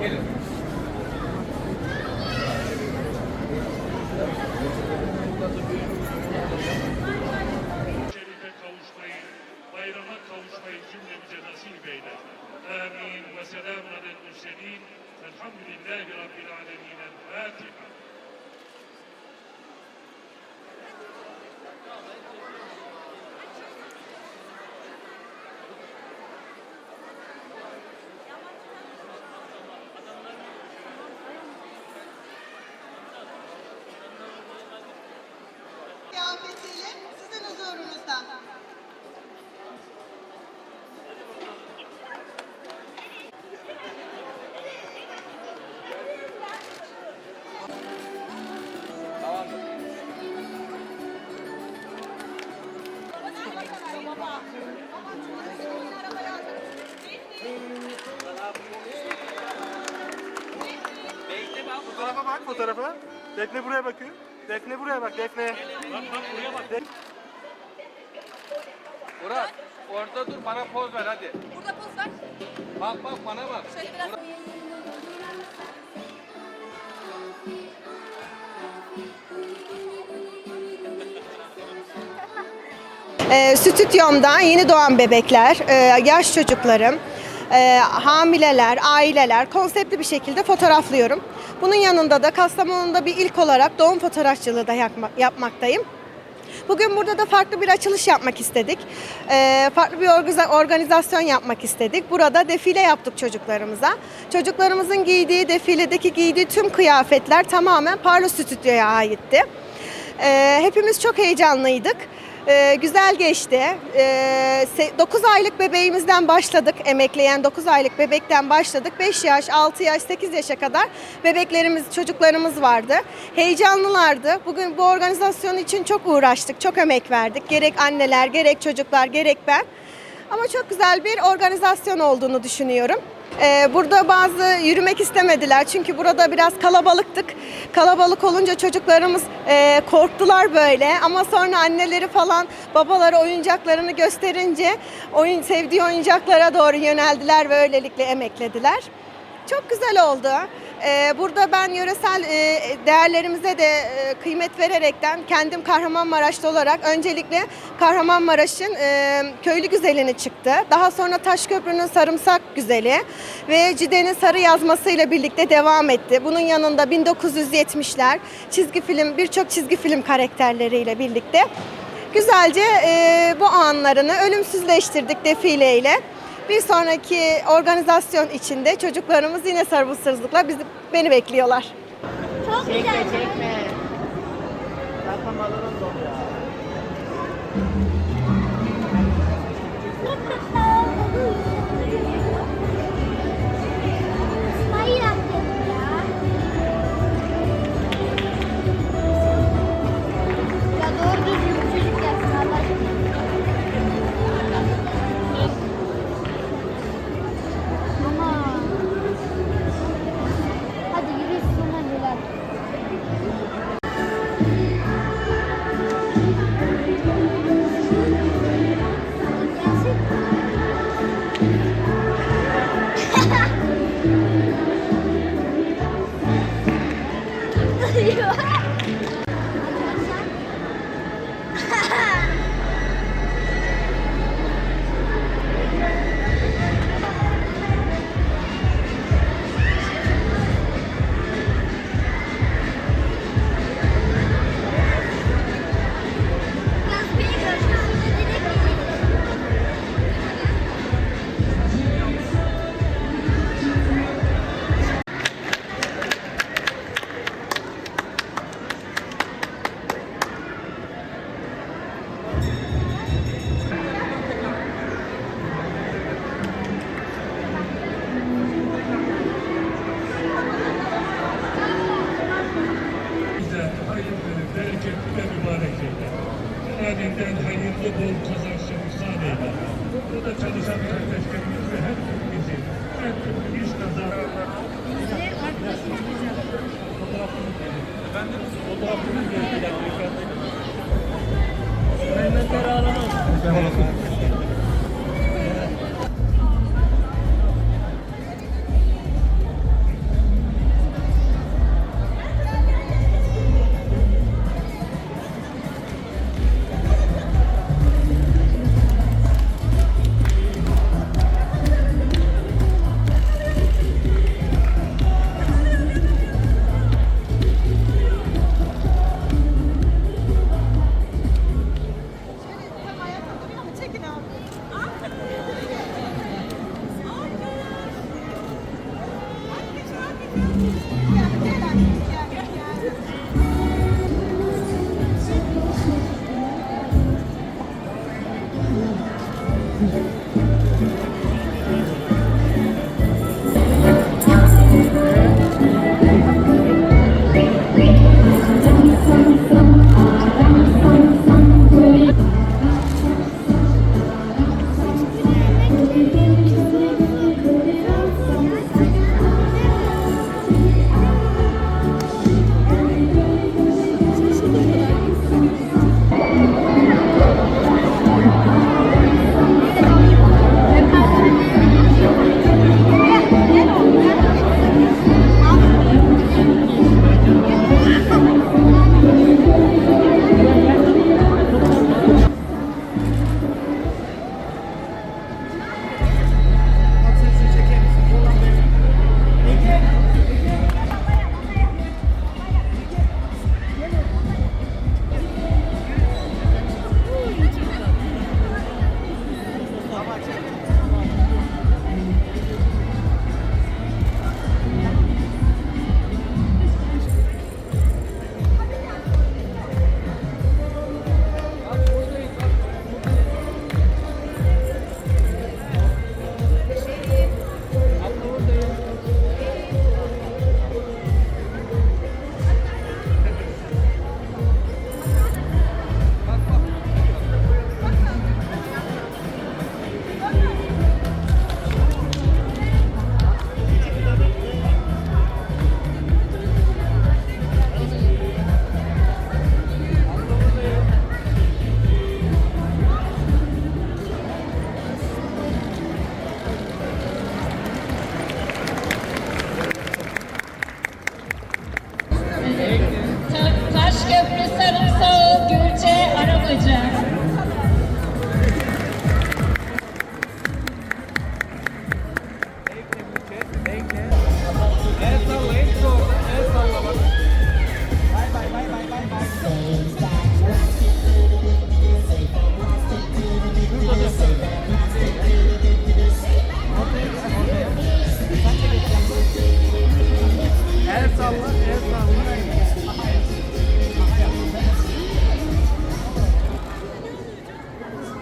Bayrama kavuşmayı cümlemize nasip eyle. Amin ve selamun alel mürselin. Elhamdülillahi Rabbil alemin. El Fatiha. Fotoğrafa. Defne buraya bakıyor. Defne buraya bak Defne. Bak bak buraya bak. Murat orada dur bana poz ver hadi. Burada poz ver. Bak bak bana bak. Şöyle biraz. Ee, stüdyomda yeni doğan bebekler, e, yaş çocuklarım, e, hamileler, aileler konseptli bir şekilde fotoğraflıyorum. Bunun yanında da Kastamonu'da bir ilk olarak doğum fotoğrafçılığı da yapma- yapmaktayım. Bugün burada da farklı bir açılış yapmak istedik. Ee, farklı bir organizasyon yapmak istedik. Burada defile yaptık çocuklarımıza. Çocuklarımızın giydiği, defiledeki giydiği tüm kıyafetler tamamen Parlo Stüdyo'ya aitti. Ee, hepimiz çok heyecanlıydık. Ee, güzel geçti. 9 aylık bebeğimizden başladık. Emekleyen 9 aylık bebekten başladık. 5 yaş, 6 yaş, 8 yaşa kadar bebeklerimiz, çocuklarımız vardı. Heyecanlılardı. Bugün bu organizasyon için çok uğraştık, çok emek verdik. Gerek anneler, gerek çocuklar, gerek ben. Ama çok güzel bir organizasyon olduğunu düşünüyorum. Ee, burada bazı yürümek istemediler çünkü burada biraz kalabalıktık. Kalabalık olunca çocuklarımız e, korktular böyle ama sonra anneleri falan babaları oyuncaklarını gösterince oyun sevdiği oyuncaklara doğru yöneldiler ve öylelikle emeklediler. Çok güzel oldu. Ee, burada ben yöresel e, değerlerimize de e, kıymet vererekten kendim Kahramanmaraşlı olarak öncelikle Kahramanmaraş'ın e, köylü güzelini çıktı. Daha sonra Taşköprü'nün sarımsak güzeli ve Cide'nin sarı yazmasıyla birlikte devam etti. Bunun yanında 1970'ler çizgi film birçok çizgi film karakterleriyle birlikte güzelce bu anlarını ölümsüzleştirdik defileyle. Bir sonraki organizasyon içinde çocuklarımız yine sabırsızlıkla bizi, beni bekliyorlar. Çok güzel. Hayır いい。Hayırlı, bereketli ve mübarek eyle. Halinden hayırlı, bol kazançlı ihsan eyle. Burada çalışan kardeşlerimiz ve her türlü her türlü iş kazanı. Efendim? Fotoğrafını geldiler. Mehmetler ağlamaz. El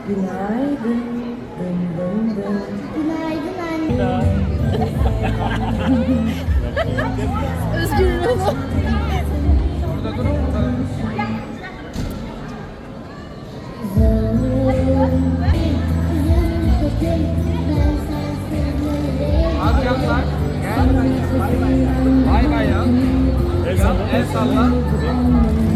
Günaydın. Bay bay ya. El salla. El salla.